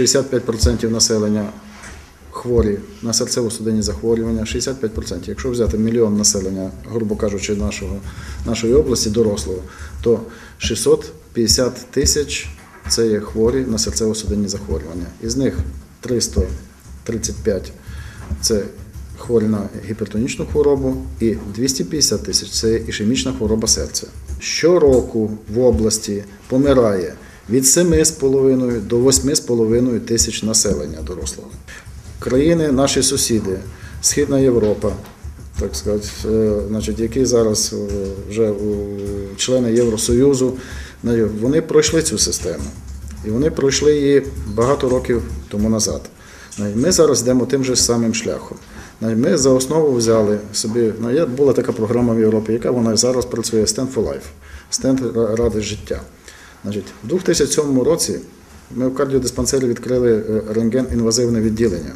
65% населення хворі на серцево-судинні захворювання, 65%. Якщо взяти мільйон населення, грубо кажучи, нашого, нашої області дорослого, то 650 тисяч це є хворі на серцево-судинні захворювання. Із них 335 це хворі на гіпертонічну хворобу, і 250 тисяч це ішемічна хвороба серця. Щороку в області помирає від 7,5 до 8,5 тисяч населення дорослого. Країни, наші сусіди, Східна Європа, так сказати, е, значить, які зараз е, вже члени Євросоюзу, вони пройшли цю систему. І вони пройшли її багато років тому назад. Ми зараз йдемо тим же самим шляхом. Ми за основу взяли собі, ну, була така програма в Європі, яка вона зараз працює Stand for Life, Stand ради життя. Значить, у 2007 році ми в кардіодиспансері відкрили е, рентген-інвазивне відділення.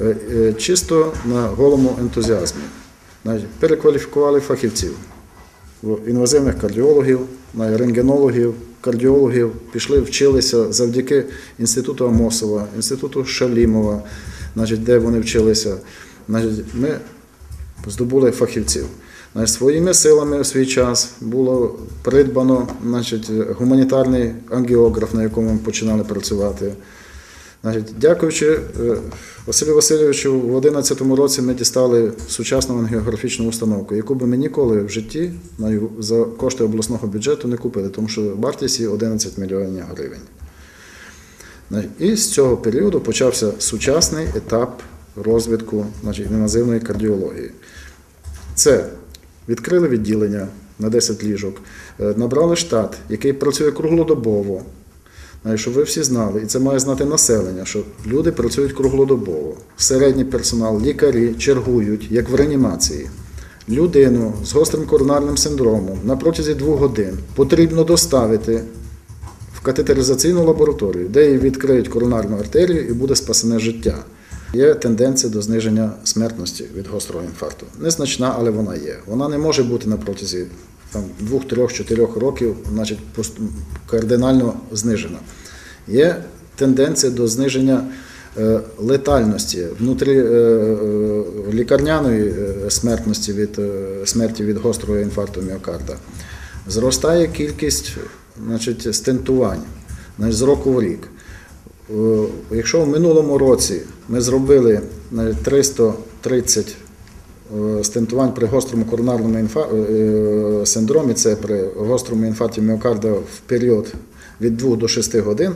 Е, е, Чисто на голому ентузіазмі. Значить, Перекваліфікували фахівців інвазивних кардіологів, рентгенологів, кардіологів, пішли, вчилися завдяки інституту Амосова, інституту Шалімова, значить, де вони вчилися. Значить, ми здобули фахівців. Значить, своїми силами в свій час було придбано значить, гуманітарний ангіограф, на якому ми починали працювати. Значить, дякуючи е, Василю Васильовичу, в 2011 році ми дістали сучасну ангіографічну установку, яку би ми ніколи в житті за кошти обласного бюджету не купили, тому що вартість її 11 мільйонів гривень. І з цього періоду почався сучасний етап розвитку значить, інвазивної кардіології. Це відкрили відділення на 10 ліжок, е, набрали штат, який працює круглодобово. Щоб ви всі знали, і це має знати населення, що люди працюють круглодобово. Середній персонал, лікарі чергують, як в реанімації. Людину з гострим коронарним синдромом на протязі двох годин потрібно доставити в катетеризаційну лабораторію, де їй відкриють коронарну артерію і буде спасене життя. Є тенденція до зниження смертності від гострого інфаркту. Незначна, але вона є. Вона не може бути на протязі там, 2, 3, 4 років значить, кардинально знижена. Є тенденція до зниження е, летальності внутрі е, е, лікарняної смертності від смерті від гострого інфаркту міокарда. Зростає кількість значить, стентувань значить, з року в рік. Е, Якщо в минулому році ми зробили навіть 330 е, стентувань при гострому коронарному е, синдромі, це при гострому інфаркті міокарда в період від 2 до 6 годин,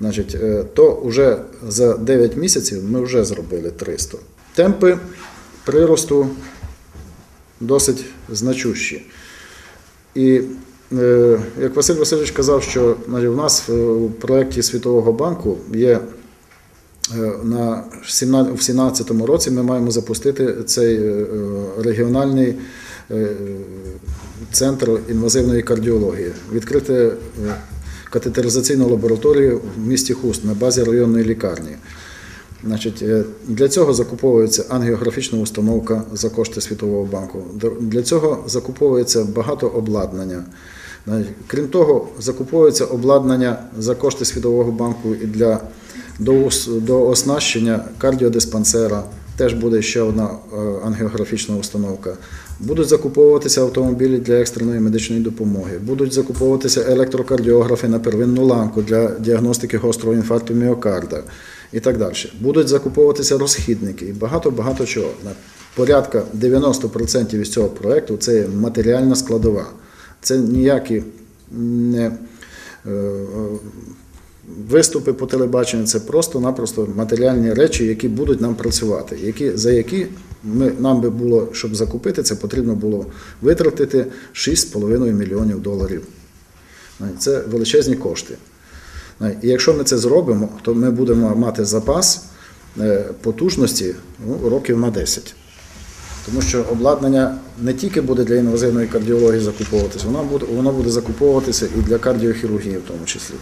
значить, е, то вже за 9 місяців ми вже зробили 300. Темпи приросту досить значущі. І е, як Василь Васильович казав, що значить, у нас е, у проєкті Світового банку є е, на 2017 році ми маємо запустити цей е, регіональний е, центр інвазивної кардіології, відкрити е, катетеризаційну лабораторію в місті Хуст на базі районної лікарні. Значить, е, для цього закуповується ангіографічна установка за кошти Світового банку. Для цього закуповується багато обладнання. Крім того, закуповується обладнання за кошти Світового банку і для до, до оснащення кардіодиспансера. Теж буде ще одна е, ангіографічна установка. Будуть закуповуватися автомобілі для екстреної медичної допомоги, будуть закуповуватися електрокардіографи на первинну ланку для діагностики гострого інфаркту міокарда і так далі. Будуть закуповуватися розхідники і багато-багато чого. Порядка 90% із цього проєкту це матеріальна складова. Це ніякі не е, е, виступи по телебаченню, це просто-напросто матеріальні речі, які будуть нам працювати, які, за які ми, нам би було, щоб закупити, це потрібно було витратити 6,5 мільйонів доларів. Це величезні кошти. І якщо ми це зробимо, то ми будемо мати запас е, потужності ну, років на 10. Тому що обладнання не тільки буде для інвазивної кардіології закуповуватися, воно буде, воно буде закуповуватися і для кардіохірургії в тому числі.